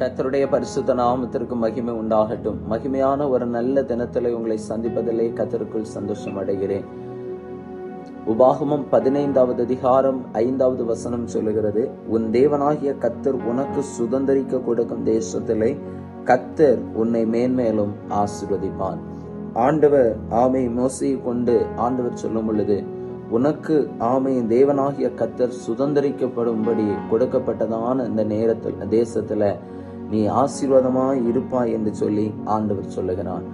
கத்தருடைய பரிசுத்த நாமத்திற்கு மகிமை உண்டாகட்டும். மகிமையான ஒரு நல்ல தினத்தில் உங்களை சந்திப்பதிலே கத்தருக்குள் சந்தோஷம் அடைகிறேன். உபாகமம் பதினைந்தாவது அதிகாரம் ஐந்தாவது வசனம் சொல்லுகிறது உன் தேவனாகிய கத்தர் உனக்கு சுதந்திரிக்க கொடுக்கும் தேசத்திலே கத்தர் உன்னை மேன்மேலும் ஆசிர்வதிப்பான் ஆண்டவர் ஆமை மோசையை கொண்டு ஆண்டவர் சொல்லும் பொழுது உனக்கு ஆமையின் தேவனாகிய கத்தர் சுதந்திரிக்கப்படும்படி கொடுக்கப்பட்டதான இந்த நேரத்தில் தேசத்துல நீ ஆசீர்வாதமாய் இருப்பாய் என்று சொல்லி ஆண்டவர் சொல்லுகிறான்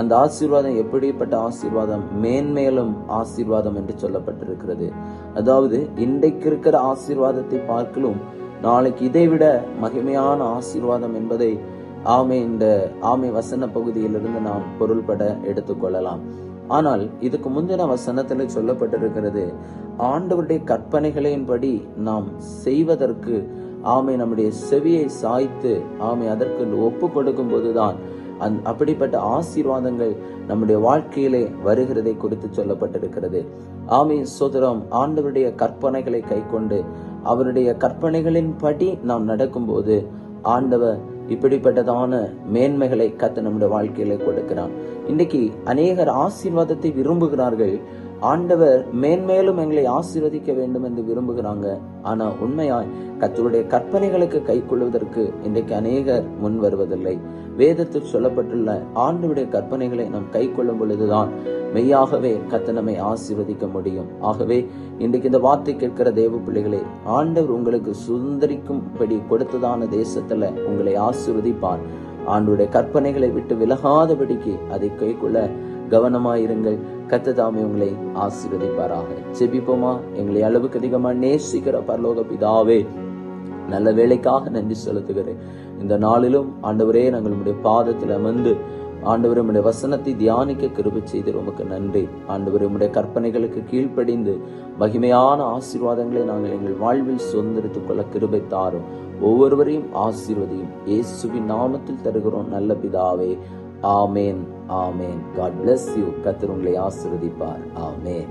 அந்த ஆசீர்வாதம் எப்படிப்பட்ட ஆசீர்வாதம்? மேன்மேலும் ஆசீர்வாதம் என்று சொல்லப்பட்டிருக்கிறது. அதாவது இன்றைக்கு இருக்கிற ஆசீர்வாதத்தை பார்க்கலும் நாளைக்கு இதைவிட மகிமையான ஆசீர்வாதம் என்பதை ஆமை இந்த ஆமை வசன பகுதியிலிருந்து நாம் பொருள்பட எடுத்துக்கொள்ளலாம். ஆனால் இதுக்கு முந்தின வசனத்தில் சொல்லப்பட்டிருக்கிறது ஆண்டவருடைய கற்பனைகளின்படி நாம் செய்வதற்கு ஆமை நம்முடைய செவியை சாய்த்து ஆமை அதற்கு ஒப்பு கொடுக்கும் போதுதான் அந் அப்படிப்பட்ட ஆசீர்வாதங்கள் நம்முடைய வாழ்க்கையிலே வருகிறதை குறித்து சொல்லப்பட்டிருக்கிறது. ஆமை சோதரம் ஆண்டவருடைய கற்பனைகளை கைக்கொண்டு அவருடைய கற்பனைகளின் படி நாம் நடக்கும்போது ஆண்டவர் இப்படிப்பட்டதான மேன்மைகளை கத்து நம்முடைய வாழ்க்கையில கொடுக்கிறான் இன்னைக்கு அநேகர் ஆசீர்வாதத்தை விரும்புகிறார்கள். ஆண்டவர் மேன்மேலும் எங்களை ஆசீர்வதிக்க வேண்டும் என்று விரும்புகிறாங்க. ஆனா உண்மையாய் கத்தருடைய கற்பனைகளுக்கு கை கொள்வதற்கு இன்றைக்கு அநேகர் முன் வருவதில்லை. வேதத்தில் சொல்லப்பட்டுள்ள ஆண்டவுடைய கற்பனைகளை நாம் கை கொள்ளும் பொழுதுதான் மெய்யாகவே கத்த நம்மை ஆசீர்வதிக்க முடியும். ஆகவே இன்றைக்கு இந்த வார்த்தை கேட்கிற தேவ பிள்ளைகளே ஆண்டவர் உங்களுக்கு சுதந்திரிக்கும்படி கொடுத்ததான தேசத்துல உங்களை ஆசீர்வதிப்பார். ஆண்டுடைய கற்பனைகளை விட்டு விலகாதபடிக்கு அதை கைக்குள்ள கவனமாயிருங்கள். கத்ததாமே உங்களை ஆசீர்வதிப்பாராக. செபிப்போமா எங்களை அளவுக்கு அதிகமா நேசிக்கிற பரலோக பிதாவே நல்ல வேலைக்காக நன்றி செலுத்துகிறேன். இந்த நாளிலும் ஆண்டவரே நாங்கள் உடைய பாதத்தில் அமர்ந்து ஆண்டவர் உடைய வசனத்தை தியானிக்க கிருபை செய்து உமக்கு நன்றி. ஆண்டவர் உடைய கற்பனைகளுக்கு கீழ்ப்படிந்து மகிமையான ஆசீர்வாதங்களை நாங்கள் எங்கள் வாழ்வில் சுதந்திரித்துக் கொள்ள கிருபை தாரும். ஒவ்வொருவரையும் ஆசீர்வதியும். இயேசுவின் நாமத்தில் தருகிறோம் நல்ல பிதாவே. ஆமேன் ஆமேன். காட் பிளஸ் யூ கத்தர் உங்களை ஆசிர்வதிப்பார். ஆமேன்.